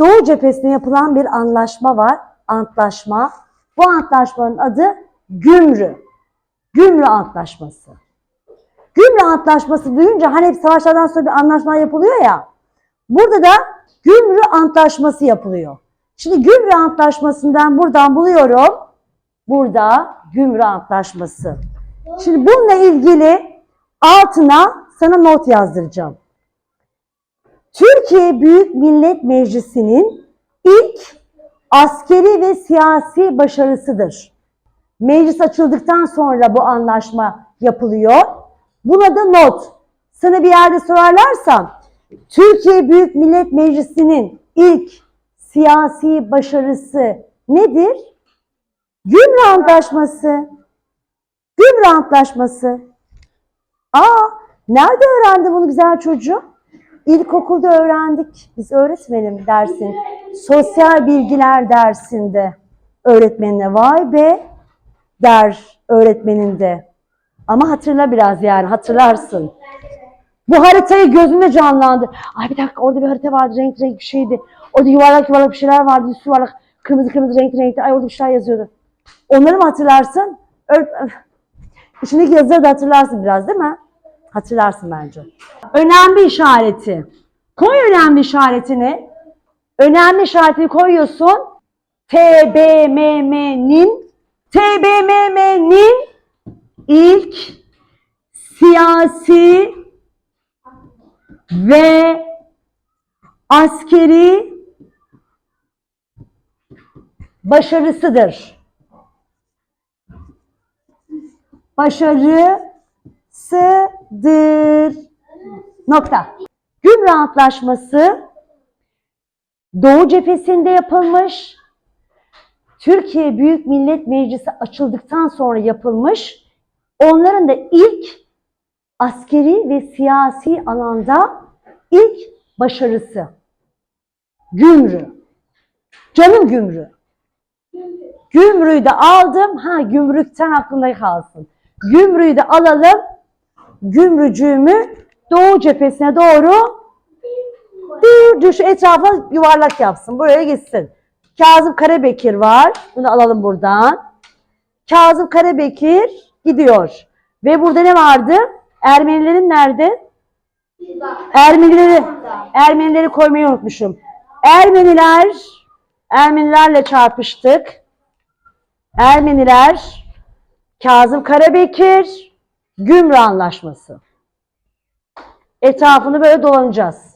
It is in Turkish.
Doğu cephesinde yapılan bir anlaşma var. Antlaşma. Bu antlaşmanın adı Gümrü. Gümrü Antlaşması. Gümrü Antlaşması duyunca hani hep savaşlardan sonra bir anlaşma yapılıyor ya. Burada da Gümrü Antlaşması yapılıyor. Şimdi Gümrü Antlaşması'ndan buradan buluyorum. Burada Gümrü Antlaşması. Şimdi bununla ilgili altına sana not yazdıracağım. Türkiye Büyük Millet Meclisi'nin ilk askeri ve siyasi başarısıdır. Meclis açıldıktan sonra bu anlaşma yapılıyor. Buna da not. Sana bir yerde sorarlarsam Türkiye Büyük Millet Meclisi'nin ilk siyasi başarısı nedir? Gümrü Antlaşması. Gümrü Antlaşması. Aa, nerede öğrendi bunu güzel çocuğum? İlkokulda öğrendik. Biz öğretmenim dersin. Sosyal bilgiler dersinde öğretmenine vay be der öğretmeninde. Ama hatırla biraz yani hatırlarsın. Bu haritayı gözümde canlandı. Ay bir dakika orada bir harita vardı renk renk bir şeydi. Orada yuvarlak yuvarlak bir şeyler vardı. Üstü yuvarlak kırmızı kırmızı renkli renkli. Ay orada bir şeyler yazıyordu. Onları mı hatırlarsın? Öğret- İçindeki yazıları da hatırlarsın biraz değil mi? Hatırlarsın bence. Önemli işareti. Koy önemli işaretini. Önemli işaretini koyuyorsun. TBMM'nin TBMM'nin ilk siyasi ve askeri başarısıdır. Başarısıdır. Nokta. Gümrü Antlaşması Doğu cephesinde yapılmış. Türkiye Büyük Millet Meclisi açıldıktan sonra yapılmış. Onların da ilk askeri ve siyasi alanda ilk başarısı. Gümrü. Canım gümrü. Gümrüğü de aldım. Ha gümrükten aklımda kalsın. Gümrüğü de alalım. Gümrücüğümü doğu cephesine doğru dur, şu etrafa yuvarlak yapsın. Buraya gitsin. Kazım Karabekir var. Bunu alalım buradan. Kazım Karabekir gidiyor. Ve burada ne vardı? Ermenilerin nerede? Ermenileri, Ermenileri koymayı unutmuşum. Ermeniler, Ermenilerle çarpıştık. Ermeniler, Kazım Karabekir, Gümrü Anlaşması. Etrafını böyle dolanacağız.